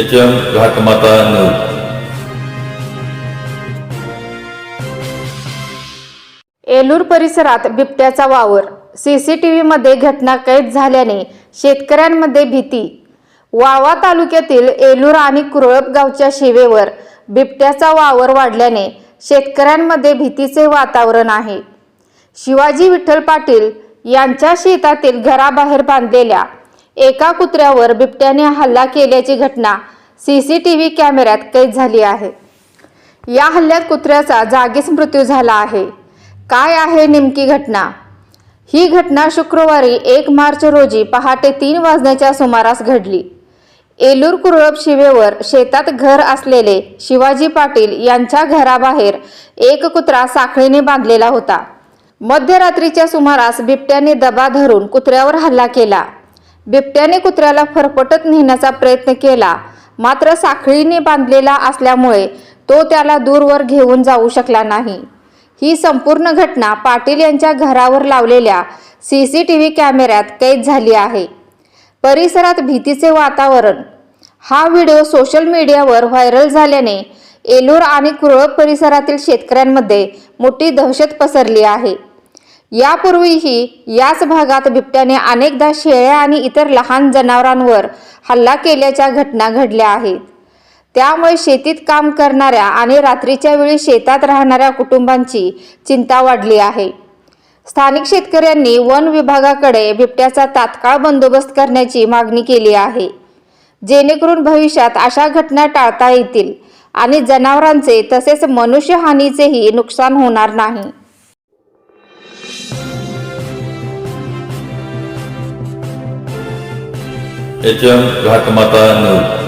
H M Ghatmata news Elur परिसरात बिबट्याचा वावर. सीसीटीव्हीमध्ये घटना कैद झाल्याने शेतकऱ्यांमध्ये भीती. वावा तालुक्यातील एलूर आणि कुरळप गावच्या शिवेवर बिबट्याचा वावर वाढल्याने शेतकऱ्यांमध्ये भीतीचे वातावरण आहे. शिवाजी विठ्ठल पाटील यांच्या शेतातील घराबाहेर बांधलेल्या एका कुत्र्यावर बिबट्याने हल्ला केल्याची घटना सीसीटीव्ही कॅमेऱ्यात कैद झाली आहे. या हल्ल्यात कुत्र्याचा जागीच मृत्यू झाला आहे. काय आहे नेमकी घटना? ही घटना शुक्रवारी एक मार्च रोजी पहाटे तीन वाजण्याच्या सुमारास घडली. एलूर कुरळप शिवेवर शेतात घर असलेले शिवाजी पाटील यांच्या घराबाहेर एक कुत्रा साखळीने बांधलेला होता. मध्यरात्रीच्या सुमारास बिबट्याने दबा धरून कुत्र्यावर हल्ला केला. बिबट्याने कुत्र्याला फरफटत नेण्याचा प्रयत्न केला. मात्र साखळीने बांधलेला असल्यामुळे तो त्याला दूरवर घेऊन जाऊ शकला नाही. ही संपूर्ण घटना पाटील यांच्या घरावर लावलेल्या सी सी टी व्ही कॅमेऱ्यात कैद झाली आहे. परिसरात भीतीचे वातावरण. हा व्हिडिओ सोशल मीडियावर व्हायरल झाल्याने एलूर आणि कुरळ परिसरातील शेतकऱ्यांमध्ये मोठी दहशत पसरली आहे. यापूर्वीही याच भागात बिबट्याने अनेकदा शेळ्या आणि इतर लहान जनावरांवर हल्ला केल्याच्या घटना घडल्या आहेत. त्यामुळे शेतीत काम करणाऱ्या आणि रात्रीच्या वेळी शेतात राहणाऱ्या कुटुंबांची चिंता वाढली आहे. स्थानिक शेतकऱ्यांनी वन विभागाकडे बिबट्याचा तात्काळ बंदोबस्त करण्याची मागणी केली आहे. जेणेकरून भविष्यात अशा घटना टाळता येतील आणि जनावरांचे तसेच मनुष्यहानीचेही नुकसान होणार नाही. H M Ghatmata news.